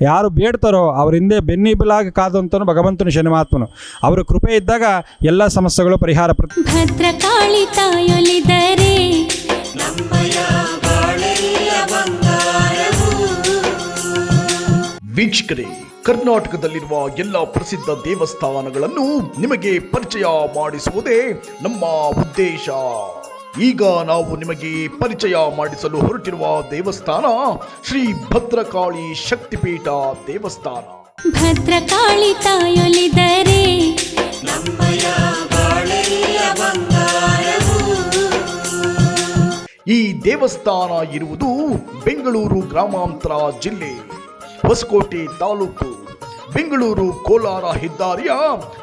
ಯಾರು ಬೇಡ್ತಾರೋ ಅವ್ರ ಹಿಂದೆ ಬೆನ್ನಿಬಲಾಗಿ ಕಾದಂತನು ಭಗವಂತನು ಶನಿಮಾತ್ಮನು. ಅವರ ಕೃಪೆ ಇದ್ದಾಗ ಎಲ್ಲ ಸಮಸ್ಯೆಗಳು ಪರಿಹಾರ ವೀಕ್ಷಕರೇ ಕರ್ನಾಟಕದಲ್ಲಿರುವ ಎಲ್ಲ ಪ್ರಸಿದ್ಧ ದೇವಸ್ಥಾನಗಳನ್ನು ನಿಮಗೆ ಪರಿಚಯ ಮಾಡಿಸುವುದೇ ನಮ್ಮ ಉದ್ದೇಶ. ಈಗ ನಾವು ನಿಮಗೆ ಪರಿಚಯ ಮಾಡಿಸಲು ಹೊರಟಿರುವ ದೇವಸ್ಥಾನ ಶ್ರೀ ಭದ್ರಕಾಳಿ ಶಕ್ತಿಪೀಠ ದೇವಸ್ಥಾನ. ಭದ್ರಕಾಳಿ ತಾಯೊಲಿದರೆ ಈ ದೇವಸ್ಥಾನ ಇರುವುದು ಬೆಂಗಳೂರು ಗ್ರಾಮಾಂತರ ಜಿಲ್ಲೆ ಹೊಸಕೋಟೆ ತಾಲೂಕು. ಬೆಂಗಳೂರು ಕೋಲಾರ ಹೆದ್ದಾರಿಯ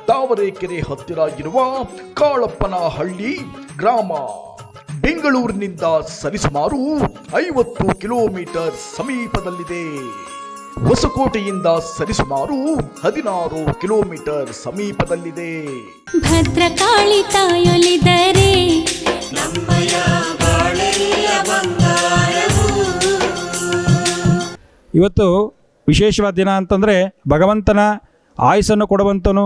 ತಾವರೆಕೆರೆ ಹತ್ತಿರ ಇರುವ ಕಾಳಪ್ಪನ ಹಳ್ಳಿ ಗ್ರಾಮ. ಬೆಂಗಳೂರಿನಿಂದ ಸರಿಸುಮಾರು ಐವತ್ತು ಕಿಲೋಮೀಟರ್ ಸಮೀಪದಲ್ಲಿದೆ. ಹೊಸಕೋಟೆಯಿಂದ ಸರಿಸುಮಾರು ಹದಿನಾರು ಕಿಲೋಮೀಟರ್ ಸಮೀಪದಲ್ಲಿದೆ. ಭದ್ರಕಾಳಿ ತಾಯೊಲಿದರೆ ಇವತ್ತು ವಿಶೇಷವಾದ ದಿನ ಅಂತಂದರೆ ಭಗವಂತನ ಆಯುಸ್ಸನ್ನು ಕೊಡುವಂಥವನು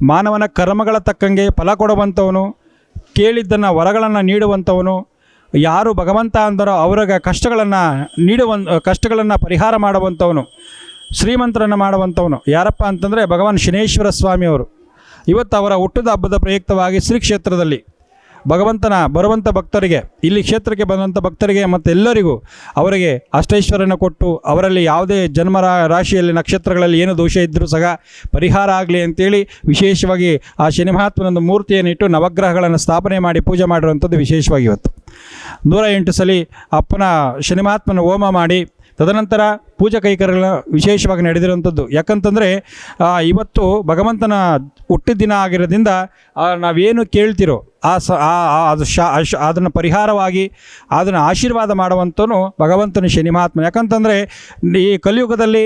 ಮಾನವನ ಕರ್ಮಗಳ ತಕ್ಕಂಗೆ ಫಲ ಕೊಡುವಂಥವನು ಕೇಳಿದ್ದನ್ನು ವರಗಳನ್ನು ನೀಡುವಂಥವನು ಯಾರು ಭಗವಂತ ಅಂದರೋ ಅವ್ರಿಗೆ ಕಷ್ಟಗಳನ್ನು ನೀಡುವ ಕಷ್ಟಗಳನ್ನು ಪರಿಹಾರ ಮಾಡುವಂಥವನು ಶ್ರೀಮಂತರನ್ನು ಮಾಡುವಂಥವನು ಯಾರಪ್ಪ ಅಂತಂದರೆ ಭಗವಾನ್ ಶನೇಶ್ವರ ಸ್ವಾಮಿಯವರು. ಇವತ್ತು ಅವರ ಹುಟ್ಟದ ಹಬ್ಬದ ಪ್ರಯುಕ್ತವಾಗಿ ಶ್ರೀ ಕ್ಷೇತ್ರದಲ್ಲಿ ಭಗವಂತನ ಬರುವಂಥ ಭಕ್ತರಿಗೆ, ಇಲ್ಲಿ ಕ್ಷೇತ್ರಕ್ಕೆ ಬಂದಂಥ ಭಕ್ತರಿಗೆ ಮತ್ತು ಎಲ್ಲರಿಗೂ ಅವರಿಗೆ ಅಷ್ಟೈಶ್ವರ್ಯನ ಕೊಟ್ಟು ಅವರಲ್ಲಿ ಯಾವುದೇ ಜನ್ಮ ರಾಶಿಯಲ್ಲಿ ನಕ್ಷತ್ರಗಳಲ್ಲಿ ಏನು ದೋಷ ಇದ್ದರೂ ಸಹ ಪರಿಹಾರ ಆಗಲಿ ಅಂತೇಳಿ ವಿಶೇಷವಾಗಿ ಆ ಶನಿ ಮಹಾತ್ಮನೊಂದು ಮೂರ್ತಿಯನ್ನಿಟ್ಟು ನವಗ್ರಹಗಳನ್ನು ಸ್ಥಾಪನೆ ಮಾಡಿ ಪೂಜೆ ಮಾಡಿರುವಂಥದ್ದು ವಿಶೇಷವಾಗಿ ಇವತ್ತು. ನೂರ ಎಂಟು ಸಲ ಅಪ್ಪನ ಶನಿ ಮಹಾತ್ಮನ ಹೋಮ ಮಾಡಿ ತದನಂತರ ಪೂಜಾ ಕೈಕರ್ಯಗಳ ವಿಶೇಷವಾಗಿ ನಡೆದಿರುವಂಥದ್ದು. ಯಾಕಂತಂದರೆ ಇವತ್ತು ಭಗವಂತನ ಹುಟ್ಟಿದ ದಿನ ಆಗಿರೋದ್ರಿಂದ ನಾವೇನು ಕೇಳ್ತಿರೋ, ಆ ಸ ಅದು ಶಾ ಅದನ್ನು ಪರಿಹಾರವಾಗಿ, ಅದನ್ನು ಆಶೀರ್ವಾದ ಮಾಡುವಂಥನು ಭಗವಂತನ ಶನಿ ಮಹಾತ್ಮ ಯಾಕಂತಂದರೆ, ಈ ಕಲಿಯುಗದಲ್ಲಿ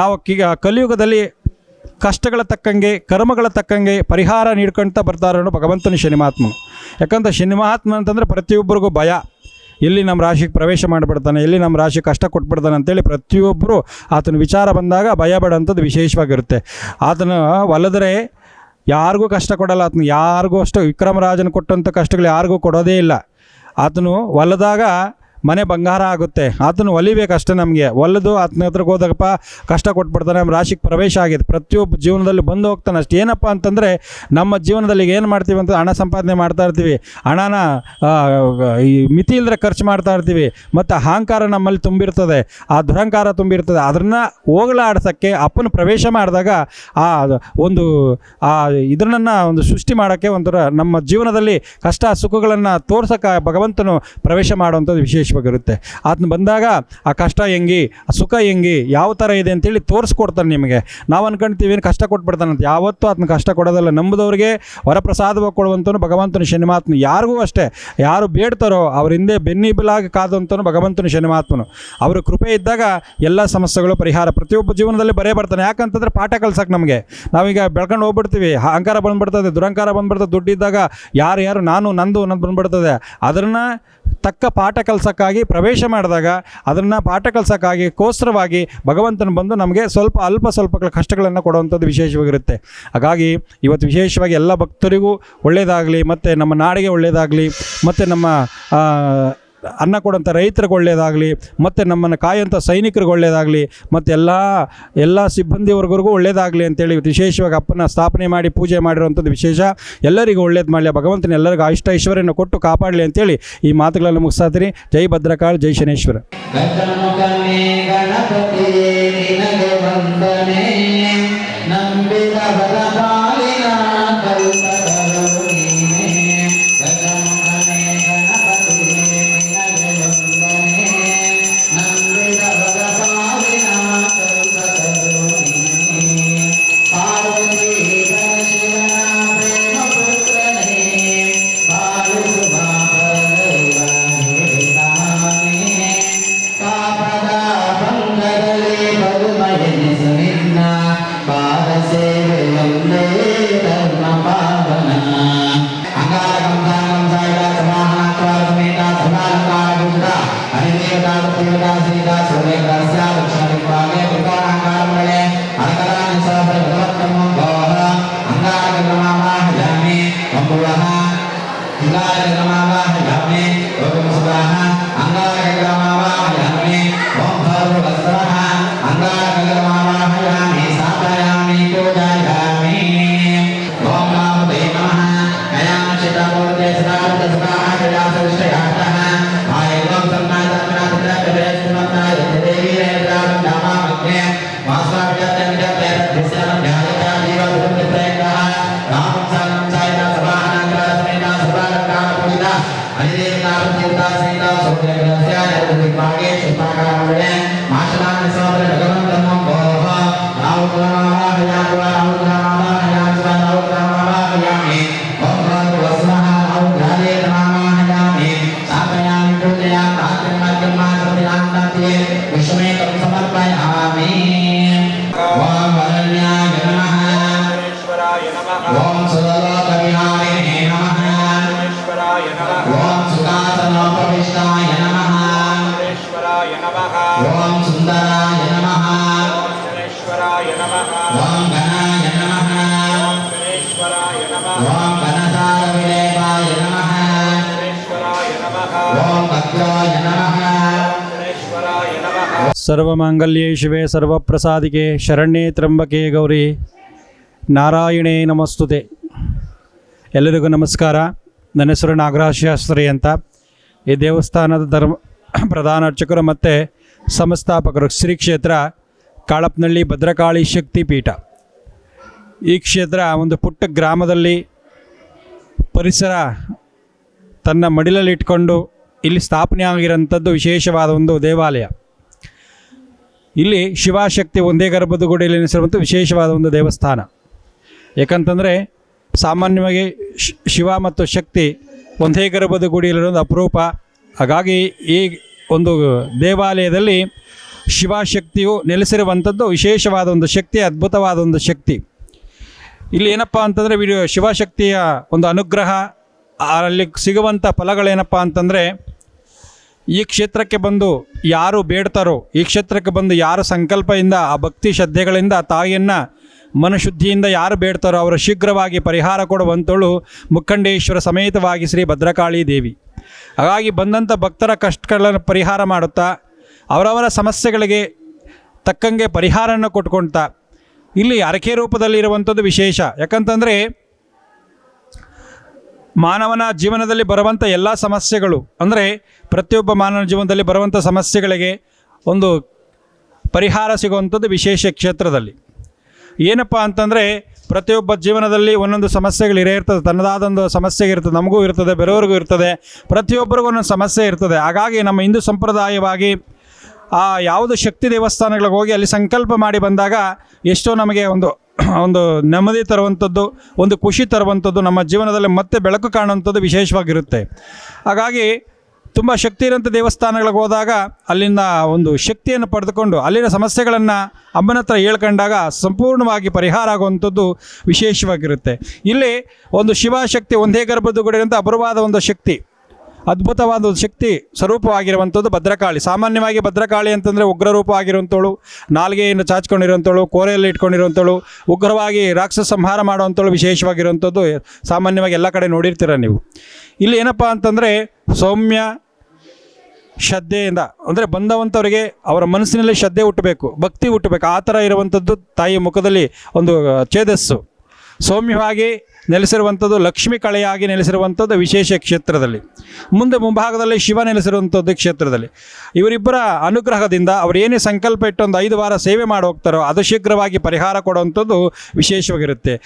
ನಾವು ಕಲಿಯುಗದಲ್ಲಿ ಕಷ್ಟಗಳ ತಕ್ಕಂಗೆ, ಕರ್ಮಗಳ ತಕ್ಕಂಗೆ ಪರಿಹಾರ ನೀಡ್ಕೊಳ್ತಾ ಬರ್ತಾರೋ ಭಗವಂತನ ಶನಿ ಮಹಾತ್ಮನು ಯಾಕಂದ್ರೆ ಶನಿ ಮಹಾತ್ಮ ಅಂತಂದರೆ ಪ್ರತಿಯೊಬ್ಬರಿಗೂ ಭಯ. ಎಲ್ಲಿ ನಮ್ಮ ರಾಶಿಗೆ ಪ್ರವೇಶ ಮಾಡಿಬಿಡ್ತಾನೆ, ಎಲ್ಲಿ ನಮ್ಮ ರಾಶಿ ಕಷ್ಟ ಕೊಟ್ಬಿಡ್ತಾನೆ ಅಂತೇಳಿ ಪ್ರತಿಯೊಬ್ಬರು ಆತನ ವಿಚಾರ ಬಂದಾಗ ಭಯ ಬಿಡೋಂಥದ್ದು ವಿಶೇಷವಾಗಿರುತ್ತೆ. ಆತನ ಒಲಿದ್ರೆ ಯಾರಿಗೂ ಕಷ್ಟ ಕೊಡಲ್ಲ, ಆತನ ಯಾರಿಗೂ ಅಷ್ಟು ವಿಕ್ರಮರಾಜನ ಕೊಟ್ಟಂಥ ಕಷ್ಟಗಳು ಯಾರಿಗೂ ಕೊಡೋದೇ ಇಲ್ಲ. ಆತನು ಒಲಿದಾಗ ಮನೆ ಬಂಗಾರ ಆಗುತ್ತೆ. ಆತನು ಅಷ್ಟೇ ನಮಗೆ. ಒಲಿದು ಆತನ ಹತ್ರಕ್ಕೆ ಹೋದಾಗಪ್ಪ ಕಷ್ಟ ಕೊಟ್ಬಿಡ್ತಾನೆ. ನಮ್ಮ ರಾಶಿಗೆ ಪ್ರವೇಶ ಆಗಿದೆ. ಪ್ರತಿಯೊಬ್ಬ ಜೀವನದಲ್ಲಿ ಬಂದು ಹೋಗ್ತಾನೆ ಅಷ್ಟು. ಏನಪ್ಪ ಅಂತಂದರೆ ನಮ್ಮ ಜೀವನದಲ್ಲಿ ಏನು ಮಾಡ್ತೀವಿ ಅಂತ ಹಣ ಸಂಪಾದನೆ ಮಾಡ್ತಾ ಇರ್ತೀವಿ. ಹಣನ ಈ ಮಿತಿ ಇಲ್ಲದ್ರೆ ಖರ್ಚು ಮಾಡ್ತಾ ಇರ್ತೀವಿ. ಮತ್ತು ಅಹಂಕಾರ ನಮ್ಮಲ್ಲಿ ತುಂಬಿರ್ತದೆ. ಆ ದುರಹಂಕಾರ ತುಂಬಿರ್ತದೆ. ಅದನ್ನು ಹೋಗಲಾಡ್ಸೋಕ್ಕೆ, ಅಪ್ಪನ ಪ್ರವೇಶ ಮಾಡಿದಾಗ ಆ ಒಂದು, ಆ ಇದನ್ನ ಒಂದು ಸೃಷ್ಟಿ ಮಾಡೋಕ್ಕೆ ಒಂಥರ ನಮ್ಮ ಜೀವನದಲ್ಲಿ ಕಷ್ಟ ಸುಖಗಳನ್ನು ತೋರ್ಸೋಕ್ಕೆ ಭಗವಂತನು ಪ್ರವೇಶ ಮಾಡುವಂಥದ್ದು ವಿಶೇಷವಾಗಿರುತ್ತೆ ಆತನ ಬಂದಾಗ ಆ ಕಷ್ಟ ಹೆಂಗಿ, ಆ ಸುಖ ಹೆಂಗಿ, ಯಾವ ಥರ ಇದೆ ಅಂತೇಳಿ ತೋರಿಸ್ಕೊಡ್ತಾನೆ ನಿಮಗೆ. ನಾವು ಅನ್ಕೊಂತೀವಿ ಏನು ಕಷ್ಟ ಕೊಟ್ಬಿಡ್ತಾನಂತ ಯಾವತ್ತೂ ಆತನ ಕಷ್ಟ ಕೊಡೋದಲ್ಲ. ನಂಬುದವ್ರಿಗೆ ವರಪ್ರಸಾದವಾಗಿ ಕೊಡುವಂತನು ಭಗವಂತನ ಶನಿಮಾತ್ಮ. ಯಾರಿಗೂ ಅಷ್ಟೇ. ಯಾರು ಬೇಡ್ತಾರೋ ಅವ್ರ ಹಿಂದೆ ಬೆನ್ನಿಬಲಾಗಿ ಕಾದಂತನು ಭಗವಂತನ ಶನಿಮಾತ್ಮನು. ಅವರು ಕೃಪೆ ಇದ್ದಾಗ ಎಲ್ಲ ಸಮಸ್ಯೆಗಳು ಪರಿಹಾರ ಪ್ರತಿಯೊಬ್ಬ ಜೀವನದಲ್ಲಿ ಬರೇ ಬರ್ತಾನೆ. ಯಾಕಂತಂದ್ರೆ ಪಾಠ ಕಲ್ಸಕ್ಕೆ ನಮಗೆ. ನಾವೀಗ ಬೆಳ್ಕೊಂಡು ಹೋಗ್ಬಿಡ್ತೀವಿ. ಅಹಂಕಾರ ಬಂದ್ಬಿಡ್ತದೆ ದುರಂಕಾರ ಬಂದ್ಬಿಡ್ತದೆ, ದುಡ್ಡಿದ್ದಾಗ ಯಾರು ಯಾರು ನಾನು ನಂದು ಅನ್ನೋದು ಬಂದ್ಬಿಡ್ತದೆ. ಅದನ್ನು ತಕ್ಕ ಪಾಠ ಕಲ್ಸಕ್ಕಾಗಿ ಪ್ರವೇಶ ಮಾಡಿದಾಗ ಅದನ್ನು ಪಾಠ ಕಲ್ಸಕ್ಕಾಗಿ ಕೋಸ್ರವಾಗಿ ಭಗವಂತನ ಬಂದು ನಮಗೆ ಸ್ವಲ್ಪ ಅಲ್ಪ ಸ್ವಲ್ಪ ಕಷ್ಟಗಳನ್ನು ಕೊಡುವಂಥದ್ದು ವಿಶೇಷವಾಗಿರುತ್ತೆ. ಹಾಗಾಗಿ ಇವತ್ತು ವಿಶೇಷವಾಗಿ ಎಲ್ಲ ಭಕ್ತರಿಗೂ ಒಳ್ಳೆಯದಾಗಲಿ ಮತ್ತು ನಮ್ಮ ನಾಡಿಗೆ ಒಳ್ಳೆಯದಾಗಲಿ ಮತ್ತು ನಮ್ಮ ಅನ್ನ ಕೊಡೋಂಥ ರೈತರಿಗೆ ಒಳ್ಳೆಯದಾಗಲಿ ಮತ್ತು ನಮ್ಮನ್ನು ಕಾಯೋಂಥ ಸೈನಿಕರಿಗೆ ಒಳ್ಳೆಯದಾಗಲಿ ಮತ್ತು ಎಲ್ಲ ಎಲ್ಲ ಸಿಬ್ಬಂದಿ ವರ್ಗರಿಗೂ ಒಳ್ಳೆಯದಾಗಲಿ ಅಂತೇಳಿ ವಿಶೇಷವಾಗಿ ಅಪ್ಪನ ಸ್ಥಾಪನೆ ಮಾಡಿ ಪೂಜೆ ಮಾಡಿರುವಂಥದ್ದು ವಿಶೇಷ. ಎಲ್ಲರಿಗೂ ಒಳ್ಳೇದು ಮಾಡಲಿ, ಭಗವಂತನ ಎಲ್ಲರಿಗೂ ಅಷ್ಟ ಐಶ್ವರ್ಯನ ಕೊಟ್ಟು ಕಾಪಾಡಲಿ ಅಂತೇಳಿ ಈ ಮಾತುಗಳನ್ನು ಮುಗಿಸ್ತಾತೀನಿ ಜೈ ಭದ್ರಕಾಳ್, ಜೈ ಶನೇಶ್ವರ. అంగారక రమావాహ భావే ఓం సువాహ అంగారక రమావాహ ಸರ್ವಮಾಂಗಲ್ಯ ಶಿವೆ ಸರ್ವಪ್ರಸಾದಿಗೆ ಶರಣ್ಯೇ ತ್ರಂಬಕೆ ಗೌರಿ. ನಾರಾಯಣೇ ನಮಸ್ತುತೆ. ಎಲ್ಲರಿಗೂ ನಮಸ್ಕಾರ. ನನ್ನ ಹೆಸರು ನಾಗರಾಜ್ ಶಾಸ್ತ್ರಿ ಅಂತ. ಈ ದೇವಸ್ಥಾನದ ಧರ್ಮ ಪ್ರಧಾನ ಅರ್ಚಕರು ಮತ್ತು ಸಂಸ್ಥಾಪಕರು ಶ್ರೀ ಕ್ಷೇತ್ರ ಕಾಳಪ್ನಳ್ಳಿ ಭದ್ರಕಾಳಿ ಶಕ್ತಿ ಪೀಠ. ಈ ಕ್ಷೇತ್ರ ಒಂದು ಪುಟ್ಟ ಗ್ರಾಮದಲ್ಲಿ ಪರಿಸರ ತನ್ನ ಮಡಿಲಲ್ಲಿಟ್ಕೊಂಡು ಇಲ್ಲಿ ಸ್ಥಾಪನೆ ಆಗಿರೋಂಥದ್ದು ವಿಶೇಷವಾದ ಒಂದು ದೇವಾಲಯ. ಇಲ್ಲಿ ಶಿವಶಕ್ತಿ ಒಂದೇ ಗರ್ಭದ ಗುಡಿಯಲ್ಲಿ ನೆಲೆಸಿರುವಂಥ ವಿಶೇಷವಾದ ಒಂದು ದೇವಸ್ಥಾನ. ಯಾಕಂತಂದರೆ ಸಾಮಾನ್ಯವಾಗಿ ಶಿವ ಮತ್ತು ಶಕ್ತಿ ಒಂದೇ ಗರ್ಭದ ಗುಡಿಯಲ್ಲಿರೋದು ಅಪರೂಪ. ಹಾಗಾಗಿ ಈ ಒಂದು ದೇವಾಲಯದಲ್ಲಿ ಶಿವಶಕ್ತಿಯು ನೆಲೆಸಿರುವಂಥದ್ದು ವಿಶೇಷವಾದ ಒಂದು ಶಕ್ತಿ, ಅದ್ಭುತವಾದ ಒಂದು ಶಕ್ತಿ. ಇಲ್ಲಿ ಏನಪ್ಪ ಅಂತಂದರೆ ವಿಡಿಯೋ ಶಿವಶಕ್ತಿಯ ಒಂದು ಅನುಗ್ರಹ ಅಲ್ಲಿ ಸಿಗುವಂಥ ಫಲಗಳೇನಪ್ಪ ಅಂತಂದರೆ ಈ ಕ್ಷೇತ್ರಕ್ಕೆ ಬಂದು ಯಾರು ಬೇಡ್ತಾರೋ, ಈ ಕ್ಷೇತ್ರಕ್ಕೆ ಬಂದು ಯಾರು ಸಂಕಲ್ಪದಿಂದ, ಆ ಭಕ್ತಿ ಶ್ರದ್ಧೆಗಳಿಂದ ತಾಯಿಯನ್ನು ಮನಶುದ್ಧಿಯಿಂದ ಯಾರು ಬೇಡ್ತಾರೋ ಅವರು ಶೀಘ್ರವಾಗಿ ಪರಿಹಾರ ಕೊಡುವಂಥಳು ಮುಖಂಡೇಶ್ವರ ಸಮೇತವಾಗಿ ಶ್ರೀ ಭದ್ರಕಾಳಿ ದೇವಿ. ಹಾಗಾಗಿ ಬಂದಂಥ ಭಕ್ತರ ಕಷ್ಟಗಳನ್ನು ಪರಿಹಾರ ಮಾಡುತ್ತಾ, ಅವರವರ ಸಮಸ್ಯೆಗಳಿಗೆ ತಕ್ಕಂಗೆ ಪರಿಹಾರನ ಕೊಟ್ಕೊಳ್ತಾ ಇಲ್ಲಿ ಅರಕೆ ರೂಪದಲ್ಲಿರುವಂಥದ್ದು ವಿಶೇಷ. ಯಾಕಂತಂದರೆ ಮಾನವನ ಜೀವನದಲ್ಲಿ ಬರುವಂಥ ಎಲ್ಲ ಸಮಸ್ಯೆಗಳು, ಅಂದರೆ ಪ್ರತಿಯೊಬ್ಬ ಮಾನವ ಜೀವನದಲ್ಲಿ ಬರುವಂಥ ಸಮಸ್ಯೆಗಳಿಗೆ ಒಂದು ಪರಿಹಾರ ಸಿಗುವಂಥದ್ದು ವಿಶೇಷ ಕ್ಷೇತ್ರದಲ್ಲಿ. ಏನಪ್ಪ ಅಂತಂದರೆ, ಪ್ರತಿಯೊಬ್ಬ ಜೀವನದಲ್ಲಿ ಒಂದೊಂದು ಸಮಸ್ಯೆಗಳು ಇರೇ ಇರ್ತದೆ ತನ್ನದಾದೊಂದು ಸಮಸ್ಯೆ ಇರ್ತದೆ, ನಮಗೂ ಇರ್ತದೆ, ಬೇರೆಯವ್ರಿಗೂ ಇರ್ತದೆ, ಪ್ರತಿಯೊಬ್ಬರಿಗೂ ಒಂದೊಂದು ಸಮಸ್ಯೆ ಇರ್ತದೆ. ಹಾಗಾಗಿ ನಮ್ಮ ಹಿಂದೂ ಸಂಪ್ರದಾಯವಾಗಿ ಆ ಯಾವುದು ಶಕ್ತಿ ದೇವಸ್ಥಾನಗಳಿಗೆ ಹೋಗಿ ಅಲ್ಲಿ ಸಂಕಲ್ಪ ಮಾಡಿ ಬಂದಾಗ ಎಷ್ಟೋ ನಮಗೆ ಒಂದು ಒಂದು ನೆಮ್ಮದಿ ತರುವಂಥದ್ದು, ಒಂದು ಖುಷಿ ತರುವಂಥದ್ದು ನಮ್ಮ ಜೀವನದಲ್ಲಿ ಮತ್ತೆ ಬೆಳಕು ಕಾಣುವಂಥದ್ದು ವಿಶೇಷವಾಗಿರುತ್ತೆ. ಹಾಗಾಗಿ ತುಂಬ ಶಕ್ತಿ ಇರೋಂಥ ದೇವಸ್ಥಾನಗಳಿಗೆ ಹೋದಾಗ ಅಲ್ಲಿಂದ ಒಂದು ಶಕ್ತಿಯನ್ನು ಪಡೆದುಕೊಂಡು ಅಲ್ಲಿನ ಸಮಸ್ಯೆಗಳನ್ನು ಅಮ್ಮನ ಹತ್ರ ಹೇಳ್ಕೊಂಡಾಗ ಸಂಪೂರ್ಣವಾಗಿ ಪರಿಹಾರ ಆಗುವಂಥದ್ದು ವಿಶೇಷವಾಗಿರುತ್ತೆ. ಇಲ್ಲಿ ಒಂದು ಶಿವಶಕ್ತಿ, ಒಂದೇ ಗರ್ಭದ ಗುಡಿಯಂಥ ಅಪರವಾದ ಒಂದು ಶಕ್ತಿ. ಅದ್ಭುತವಾದ ಒಂದು ಶಕ್ತಿ ಸ್ವರೂಪವಾಗಿರುವಂಥದ್ದು ಭದ್ರಕಾಳಿ. ಸಾಮಾನ್ಯವಾಗಿ ಭದ್ರಕಾಳಿ ಅಂತಂದರೆ ಉಗ್ರ ರೂಪ ಆಗಿರುವಂಥವಳು, ನಾಲ್ಗೆಯನ್ನು ಚಾಚ್ಕೊಂಡಿರುವಂಥವಳು, ಕೋರೆಯಲ್ಲಿ ಇಟ್ಕೊಂಡಿರುವಂಥಳು ಉಗ್ರವಾಗಿ ರಾಕ್ಷಸ ಸಂಹಾರ ಮಾಡುವಂಥಳು ವಿಶೇಷವಾಗಿರುವಂಥದ್ದು. ಸಾಮಾನ್ಯವಾಗಿ ಎಲ್ಲ ಕಡೆ ನೋಡಿರ್ತೀರ ನೀವು. ಇಲ್ಲಿ ಏನಪ್ಪ ಅಂತಂದರೆ ಸೌಮ್ಯ ಶ್ರದ್ಧೆಯಿಂದ, ಅಂದರೆ ಬಂದವಂಥವರಿಗೆ ಅವರ ಮನಸ್ಸಿನಲ್ಲಿ ಶ್ರದ್ಧೆ ಹುಟ್ಟಬೇಕು, ಭಕ್ತಿ ಹುಟ್ಟಬೇಕು. ಆ ಥರ ಇರುವಂಥದ್ದು ತಾಯಿಯ ಮುಖದಲ್ಲಿ ಒಂದು ಛೇದಸ್ಸು. ಸೌಮ್ಯವಾಗಿ ನೆಲೆಸಿರುವಂಥದ್ದು, ಲಕ್ಷ್ಮಿ ಕಳೆಯಾಗಿ ನೆಲೆಸಿರುವಂಥದ್ದು ವಿಶೇಷ ಕ್ಷೇತ್ರದಲ್ಲಿ. ಮುಂದೆ ಮುಂಭಾಗದಲ್ಲಿ ಶಿವ ನೆಲೆಸಿರುವಂಥದ್ದು ಕ್ಷೇತ್ರದಲ್ಲಿ. ಇವರಿಬ್ಬರ ಅನುಗ್ರಹದಿಂದ ಅವರು ಏನೇ ಸಂಕಲ್ಪ ಇಟ್ಟು ಒಂದು ಐದು ವಾರ ಸೇವೆ ಮಾಡಿ ಹೋಗ್ತಾರೋ, ಅದು ಶೀಘ್ರವಾಗಿ ಪರಿಹಾರ ಕೊಡುವಂಥದ್ದು ವಿಶೇಷವಾಗಿರುತ್ತೆ.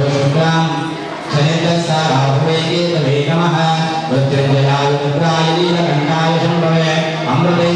सर्वशुक्रां शनिर्दस्ताभुवेकेतवे नमः मृत्युञ्जयाय रुद्राय नीलकण्ठाय शम्भवे अमृते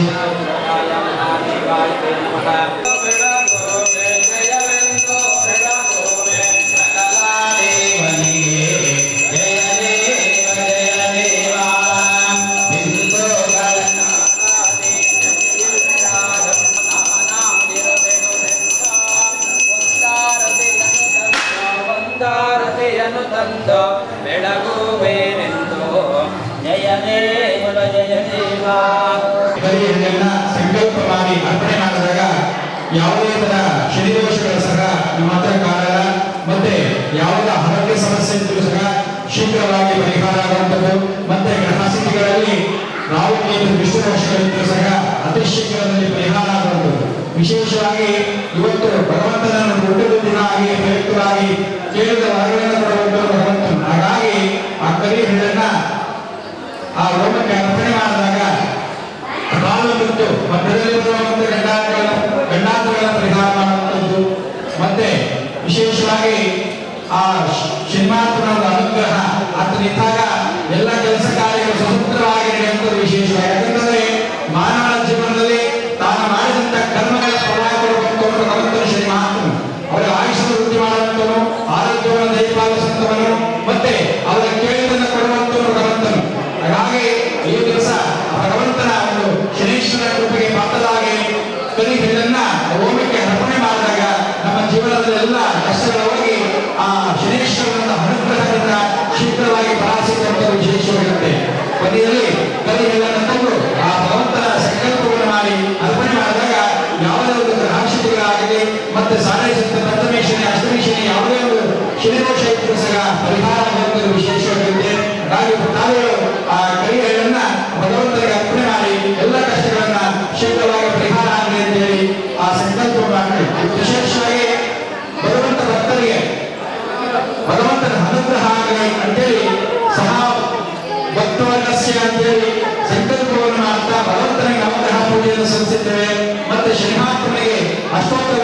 ಮತ್ತೆ ಯಾವುದೇ ಆರೋಗ್ಯ ಸಮಸ್ಯೆ ಇದ್ದರೂ ಸಹ ಶೀಘ್ರವಾಗಿ ಪರಿಹಾರ ಆಗುವಂಥದ್ದು. ಮತ್ತೆ ಗ್ರಹ ಗ್ರಹಾಸಿತಿಗಳಲ್ಲಿ ನಾವು ವಿಶ್ವಕೋಶಗಳಿದ್ದರೂ ಸಹ ಅತಿ ಶೀಘ್ರದಲ್ಲಿ ಪರಿಹಾರ ಆಗುವಂಥದ್ದು. ವಿಶೇಷವಾಗಿ ಇವತ್ತು ಭಗವಂತನನ್ನು ಹುಟ್ಟಿದ ದಿನ ಆಗಿ ಪ್ರಯುಕ್ತವಾಗಿ ಕೇಳಿದ ವರಗಳನ್ನು ಕೊಡುವಂತ ಭಗವಂತ ಹಾಗಾಗಿ ಆ ಕರಿ ಹೆಣ್ಣನ್ನ ಆ ರೋಗಕ್ಕೆ ಅರ್ಪಣೆ ಮಾಡಿದಾಗ ಕಾಲು ಬಿಟ್ಟು ಮಧ್ಯದಲ್ಲಿ ಬರುವಂತ ಗಂಡಾಂತರಗಳನ್ನು ಗಂಡಾಂತರಗಳ ಪರಿಹಾರ ವಿಶೇಷವಾಗಿ ಆ ಶ್ರೀಮಾತ್ಮನವರ ಅನುಗ್ರಹ ಆತನಿದ್ದಾಗ ಎಲ್ಲ ಕೆಲಸ ಕಾರ್ಯಗಳು ಸ್ವತಂತ್ರವಾಗಿ ಅಂತ ವಿಶೇಷವಾಗಿ ಯಾಕಂದ್ರೆ ಅಂತೇಳಿ ಸಹ ಅಂತೇಳಿ ಸಂಕಲ್ಪವನ್ನು ಮಾಡ್ತಾ ಭಗವಂತನಿಗೆ ನವಗ್ರಹ ಪೂಜೆಯನ್ನು ಸಲ್ಲಿಸಿದ್ದೇವೆ. ಮತ್ತೆ ಶ್ರೀಮಾತ್ಮನಿಗೆ ಅಷ್ಟೋತ್ತರ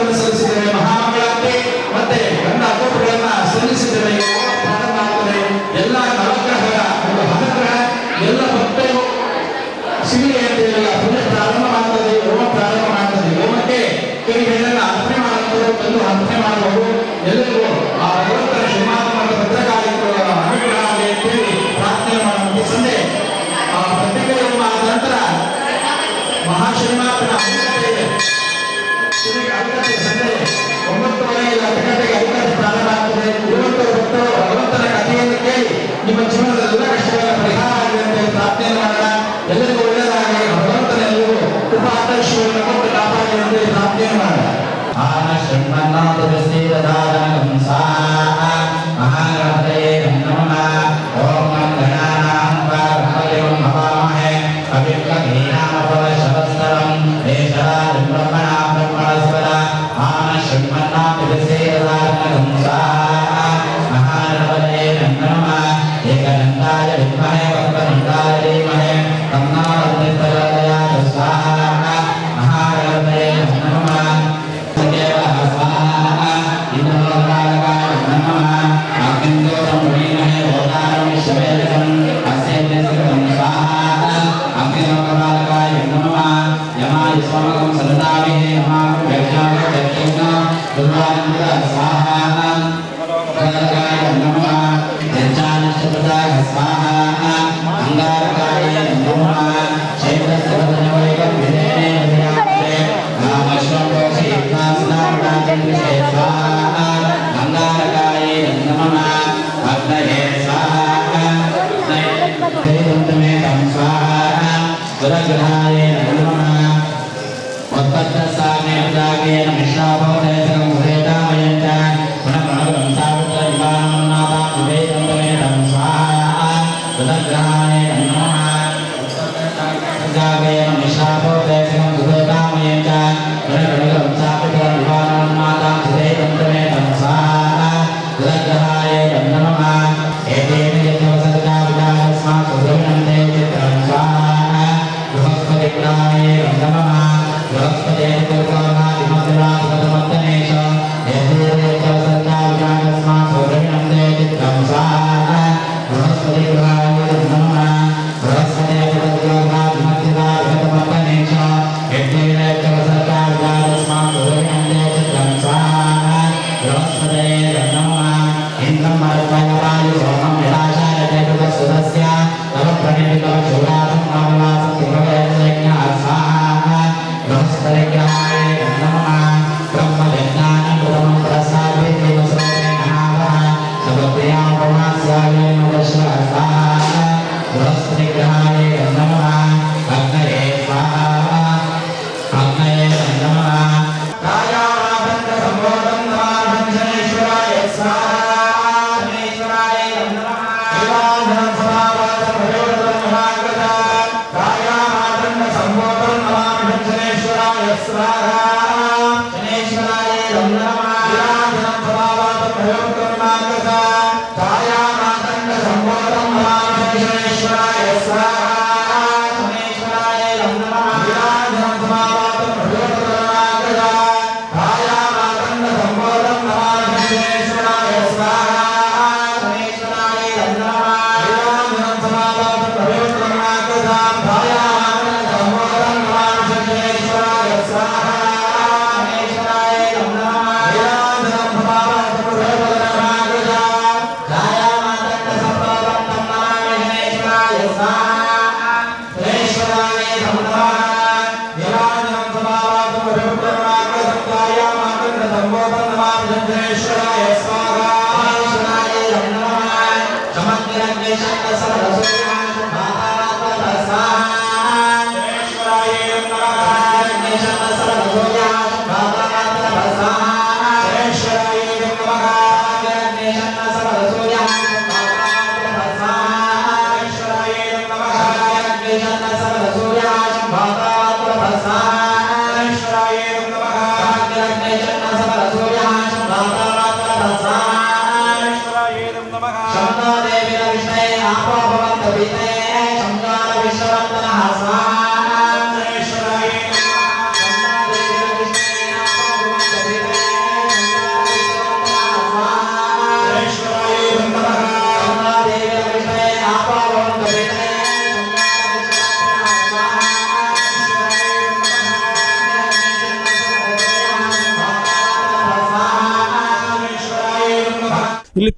ಇಲ್ಲಿ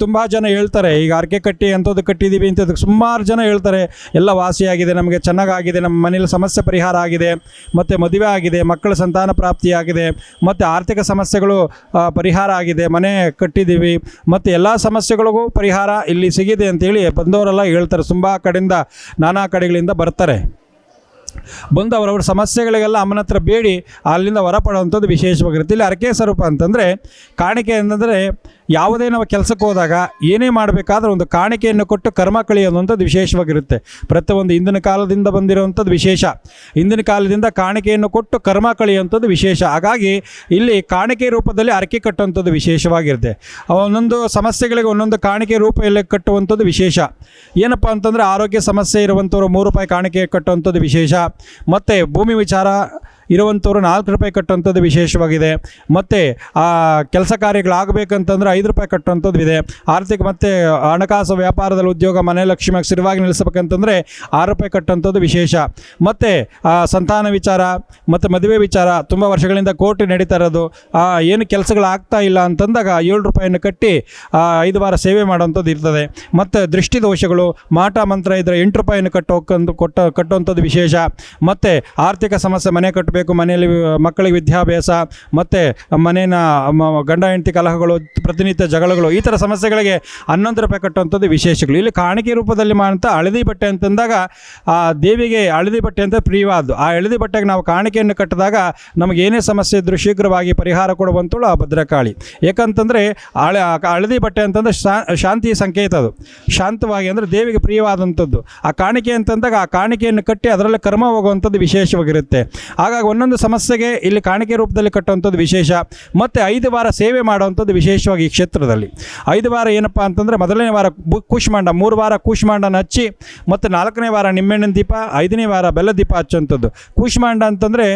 ತುಂಬ ಜನ ಹೇಳ್ತಾರೆ, ಈಗ ಅರ್ಕೆ ಕಟ್ಟಿ ಅಂಥದ್ದು ಕಟ್ಟಿದ್ದೀವಿ ಅಂತ ಸುಮಾರು ಜನ ಹೇಳ್ತಾರೆ, ಎಲ್ಲ ವಾಸಿಯಾಗಿದೆ ನಮಗೆ ಚೆನ್ನಾಗಾಗಿದೆ, ನಮ್ಮ ಮನೇಲಿ ಸಮಸ್ಯೆ ಪರಿಹಾರ ಆಗಿದೆ, ಮತ್ತು ಮದುವೆ ಆಗಿದೆ, ಮಕ್ಕಳ ಸಂತಾನ ಪ್ರಾಪ್ತಿಯಾಗಿದೆ ಮತ್ತು ಆರ್ಥಿಕ ಸಮಸ್ಯೆಗಳು ಪರಿಹಾರ ಆಗಿದೆ, ಮನೆ ಕಟ್ಟಿದ್ದೀವಿ, ಮತ್ತು ಎಲ್ಲ ಸಮಸ್ಯೆಗಳಿಗೂ ಪರಿಹಾರ ಇಲ್ಲಿ ಸಿಗಿದೆ ಅಂತೇಳಿ ಬಂದವರೆಲ್ಲ ಹೇಳ್ತಾರೆ, ತುಂಬ ಕಡೆಯಿಂದ ನಾನಾ ಕಡೆಗಳಿಂದ ಬರ್ತಾರೆ. ಬಂದು ಅವರವ್ರ ಸಮಸ್ಯೆಗಳಿಗೆಲ್ಲ ಅಮ್ಮನ ಹತ್ರ ಬೇಡಿ, ಅಲ್ಲಿಂದ ಹೊರಪಡುವಂಥದ್ದು ವಿಶೇಷವಾಗಿರುತ್ತೆ ಇಲ್ಲಿ ಅರಕೆ ಸ್ವರೂಪ ಅಂತಂದರೆ, ಕಾಣಿಕೆ ಅಂತಂದರೆ ಯಾವುದೇ ನಾವು ಕೆಲಸಕ್ಕೆ ಹೋದಾಗ ಏನೇ ಮಾಡಬೇಕಾದ್ರೂ ಒಂದು ಕಾಣಿಕೆಯನ್ನು ಕೊಟ್ಟು ಕರ್ಮ ಕಳೆಯೋದಂಥದ್ದು ವಿಶೇಷವಾಗಿರುತ್ತೆ. ಪ್ರತಿಯೊಂದು ಹಿಂದಿನ ಕಾಲದಿಂದ ಬಂದಿರುವಂಥದ್ದು ವಿಶೇಷ. ಹಿಂದಿನ ಕಾಲದಿಂದ ಕಾಣಿಕೆಯನ್ನು ಕೊಟ್ಟು ಕರ್ಮ ಕಳೆಯುವಂಥದ್ದು ವಿಶೇಷ. ಹಾಗಾಗಿ ಇಲ್ಲಿ ಕಾಣಿಕೆ ರೂಪದಲ್ಲಿ ಅರಕೆ ಕಟ್ಟುವಂಥದ್ದು ವಿಶೇಷವಾಗಿರುತ್ತೆ. ಒಂದೊಂದು ಸಮಸ್ಯೆಗಳಿಗೆ ಒಂದೊಂದು ಕಾಣಿಕೆ ರೂಪದಲ್ಲಿ ಕಟ್ಟುವಂಥದ್ದು ವಿಶೇಷ. ಏನಪ್ಪ ಅಂತಂದರೆ ಆರೋಗ್ಯ ಸಮಸ್ಯೆ ಇರುವಂಥವ್ರು ಮೂರು ರೂಪಾಯಿ ಕಾಣಿಕೆ ಕಟ್ಟುವಂಥದ್ದು ವಿಶೇಷ. ಮತ್ತು ಭೂಮಿ ವಿಚಾರ ಇರುವಂಥವ್ರು ನಾಲ್ಕು ರೂಪಾಯಿ ಕಟ್ಟುವಂಥದ್ದು ವಿಶೇಷವಾಗಿದೆ. ಮತ್ತು ಆ ಕೆಲಸ ಕಾರ್ಯಗಳಾಗಬೇಕಂತಂದ್ರೆ ಐದು ರೂಪಾಯಿ ಕಟ್ಟುವಂಥದ್ದು ಇದೆ. ಆರ್ಥಿಕ ಮತ್ತು ಹಣಕಾಸು ವ್ಯಾಪಾರದಲ್ಲಿ ಉದ್ಯೋಗ, ಮನೆ ಲಕ್ಷ್ಮಿಯಾಗಿ ಸ್ಥಿರವಾಗಿ ನಿಲ್ಲಿಸಬೇಕಂತಂದರೆ ಆರು ರೂಪಾಯಿ ಕಟ್ಟುವಂಥದ್ದು ವಿಶೇಷ. ಮತ್ತು ಸಂತಾನ ವಿಚಾರ, ಮತ್ತು ಮದುವೆ ವಿಚಾರ, ತುಂಬ ವರ್ಷಗಳಿಂದ ಕೋರ್ಟ್ ನಡೀತಾ ಇರೋದು. ಏನು ಕೆಲಸಗಳಾಗ್ತಾ ಇಲ್ಲ ಅಂತಂದಾಗ ಏಳು ರೂಪಾಯಿಯನ್ನು ಕಟ್ಟಿ ಐದು ವಾರ ಸೇವೆ ಮಾಡುವಂಥದ್ದು ಇರ್ತದೆ. ಮತ್ತು ದೃಷ್ಟಿ ದೋಷಗಳು, ಮಾಟ ಮಂತ್ರ ಇದ್ದರೆ ಎಂಟು ರೂಪಾಯಿಯನ್ನು ಕಟ್ಟೋಕಂದು ಕೊಟ್ಟ, ಕಟ್ಟುವಂಥದ್ದು ವಿಶೇಷ. ಮತ್ತು ಆರ್ಥಿಕ ಸಮಸ್ಯೆ, ಮನೆ ಕಟ್ಟಬೇಕು ಆಗಬೇಕು ಮನೆಯಲ್ಲಿ ಮಕ್ಕಳಿಗೆ ವಿದ್ಯಾಭ್ಯಾಸ, ಮತ್ತು ಮನೇನ ಗಂಡ, ಹೆಂಡತಿ ಕಲಹಗಳು, ಪ್ರತಿನಿತ್ಯ ಜಗಳಗಳು, ಈ ಥರ ಸಮಸ್ಯೆಗಳಿಗೆ ಹನ್ನೊಂದು ರೂಪಾಯಿ ಕಟ್ಟುವಂಥದ್ದು ವಿಶೇಷಗಳು. ಇಲ್ಲಿ ಕಾಣಿಕೆ ರೂಪದಲ್ಲಿ ಮಾಡುವಂಥ ಹಳದಿ ಬಟ್ಟೆ ಅಂತಂದಾಗ, ಆ, ದೇವಿಗೆ ಹಳದಿ ಬಟ್ಟೆ ಅಂತ ಪ್ರಿಯವಾದ್ದು. ಆ ಹಳದಿ ಬಟ್ಟೆಗೆ ನಾವು ಕಾಣಿಕೆಯನ್ನು ಕಟ್ಟಿದಾಗ ನಮಗೇನೇ ಸಮಸ್ಯೆ ಇದ್ದರೂ ಶೀಘ್ರವಾಗಿ ಪರಿಹಾರ ಕೊಡುವಂಥಳು ಆ ಭದ್ರಕಾಳಿ. ಏಕಂತಂದರೆ, ಹಳೆ ಹಳದಿ ಬಟ್ಟೆ ಅಂತಂದರೆ ಶಾಂತಿ ಸಂಕೇತ ಅದು. ಶಾಂತವಾಗಿ ಅಂದರೆ ದೇವಿಗೆ ಪ್ರಿಯವಾದಂಥದ್ದು. ಆ ಕಾಣಿಕೆ ಅಂತಂದಾಗ ಆ ಕಾಣಿಕೆಯನ್ನು ಕಟ್ಟಿ ಅದರಲ್ಲಿ ಕರ್ಮ ಹೋಗುವಂಥದ್ದು ವಿಶೇಷವಾಗಿರುತ್ತೆ. ಹಾಗಾಗಿ ಒಂದೊಂದು ಸಮಸ್ಯೆಗೆ ಇಲ್ಲಿ ಕಾಣಿಕೆ ರೂಪದಲ್ಲಿ ಕಟ್ಟುವಂಥದ್ದು ವಿಶೇಷ, ಮತ್ತು ಐದು ವಾರ ಸೇವೆ ಮಾಡುವಂಥದ್ದು ವಿಶೇಷವಾಗಿ ಈ ಕ್ಷೇತ್ರದಲ್ಲಿ. ಐದು ವಾರ ಏನಪ್ಪ ಅಂತಂದರೆ ಮೊದಲನೇ ವಾರ ಕೂಶ್ಮಾಂಡ ಮೂರು ವಾರ ಕೂಶ್ಮಾಂಡನ ಹಚ್ಚಿ, ಮತ್ತು ನಾಲ್ಕನೇ ವಾರ ನಿಮ್ಮೆಣ್ಣಿನ ದೀಪ, ಐದನೇ ವಾರ ಬೆಲ್ಲ ದೀಪ ಹಚ್ಚುವಂಥದ್ದು. ಕೂಶ್ಮಾಂಡ ಅಂತಂದರೆ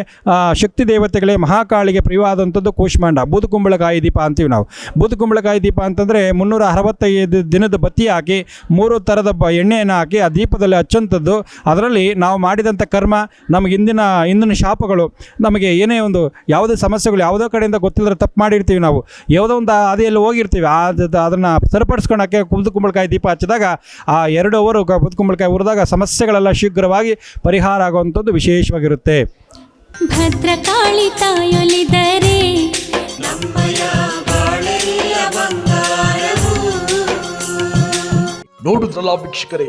ಶಕ್ತಿ ದೇವತೆಗಳೇ ಮಹಾಕಾಳಿಗೆ ಪ್ರಿಯವಾದಂಥದ್ದು ಕೂಶ್ಮಾಂಡ ಬೂದುಕುಂಬಳಕಾಯಿ ದೀಪ ಅಂತೀವಿ ನಾವು. ಬೂದುಕುಂಬಳಕಾಯಿ ದೀಪ ಅಂತಂದರೆ ಮುನ್ನೂರ ಅರವತ್ತೈದು ದಿನದ ಬತ್ತಿ ಹಾಕಿ, ಮೂರು ಥರದ ಬ ಎಣ್ಣೆಯನ್ನು ಹಾಕಿ, ಆ ದೀಪದಲ್ಲಿ ಹಚ್ಚುವಂಥದ್ದು. ಅದರಲ್ಲಿ ನಾವು ಮಾಡಿದಂಥ ಕರ್ಮ, ನಮಗೆ ಇಂದಿನ ಇಂದಿನ ಶಾಪಗಳು ನಮಗೆ ಏನೇ ಒಂದು ಯಾವುದೇ ಸಮಸ್ಯೆಗಳು ಯಾವುದೋ ಕಡೆಯಿಂದ ಗೊತ್ತಿಲ್ಲದ್ರೆ ತಪ್ಪು ಮಾಡಿರ್ತೀವಿ ನಾವು. ಯಾವುದೋ ಒಂದು ಹಾದಿಯಲ್ಲಿ ಹೋಗಿರ್ತೀವಿ. ಅದನ್ನು ಸರಿಪಡಿಸ್ಕೊಳಕ್ಕೆ ಕುಂಬಳಕಾಯಿ ದೀಪ ಹಚ್ಚಿದಾಗ ಆ ಎರಡು ಅವರು ಕುಂಬಳಕಾಯಿ ಉರಿದಾಗ ಸಮಸ್ಯೆಗಳೆಲ್ಲ ಶೀಘ್ರವಾಗಿ ಪರಿಹಾರ ಆಗುವಂಥದ್ದು ವಿಶೇಷವಾಗಿರುತ್ತೆ. ಭದ್ರಕಾಳಿ ತಾಯೊಲಿದರೆ ನೋಡುತ್ತಲ್ಲ ವೀಕ್ಷಕರೇ